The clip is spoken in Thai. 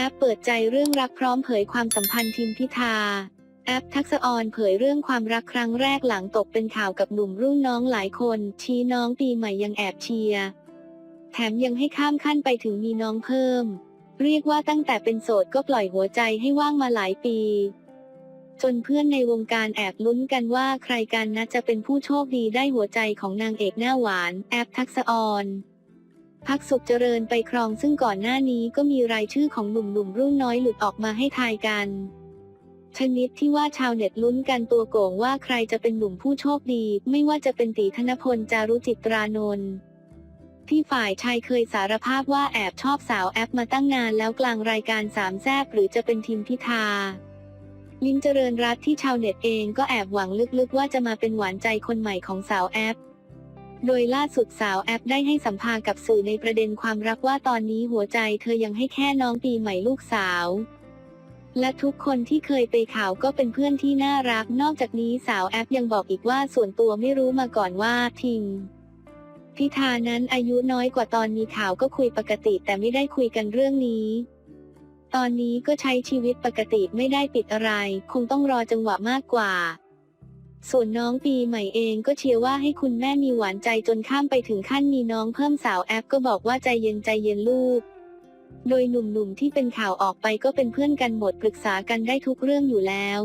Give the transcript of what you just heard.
แอปเปิดใจเรื่องรักพร้อมเผยความสัมพันธ์ทิมพิธา แอปทักษออนเผยเรื่องความรักครั้งแรกหลังตกเป็นข่าวกับหนุ่มรุ่นน้องหลายคน ชี้น้องปีใหม่ยังแอบเชียร์ แถมยังให้ข้ามขั้นไปถึงมีน้องเพิ่ม เรียกว่าตั้งแต่เป็นโสดก็ปล่อยหัวใจให้ว่างมาหลายปี จนเพื่อนในวงการแอบลุ้นกันว่าใครกันนะจะเป็นผู้โชคดีได้หัวใจของนางเอกหน้าหวาน แอปทักษออน พักสุขเจริญไปครองซึ่งก่อนหน้านี้ก็มีรายชื่อของหนุ่มๆรุ่นน้อยหลุดออกมาให้ทายกัน ชนิดที่ว่าชาวเน็ตลุ้นกันตัวโก่งว่าใครจะเป็นหนุ่มผู้โชคดี ไม่ว่าจะเป็นตีธนพลจารุจิตรานนท์ที่ฝ่ายชายเคยสารภาพว่าแอบชอบสาวแอปมาตั้งนานแล้วกลางรายการสามแซบหรือจะเป็นทีมพิธาลินเจริญรัตที่ชาวเน็ตเองก็แอบหวังลึกๆว่าจะมาเป็นหวานใจคนใหม่ของสาวแอป โดยล่าสุดสาวแอปได้ให้สัมภาษณ์กับสื่อในประเด็นความรักว่าตอนนี้หัวใจเธอยังให้แค่น้องปีใหม่ลูกสาว และทุกคนที่เคยไปข่าวก็เป็นเพื่อนที่น่ารัก นอกจากนี้สาวแอปยังบอกอีกว่าส่วนตัวไม่รู้มาก่อนว่าทิงพิธานั้นอายุน้อยกว่าตอนมีข่าวก็คุยปกติแต่ไม่ได้คุยกันเรื่องนี้ ตอนนี้ก็ใช้ชีวิตปกติไม่ได้ปิดอะไร คงต้องรอจังหวะมากกว่า ส่วนน้องปีใหม่เองก็เชียร์ว่าให้คุณแม่มีหวานใจจนข้ามไปถึงขั้นมีน้องเพิ่มสาวแอปก็บอกว่าใจเย็นใจเย็นลูก โดยหนุ่มๆที่เป็นข่าวออกไปก็เป็นเพื่อนกันหมดปรึกษากันได้ทุกเรื่องอยู่แล้ว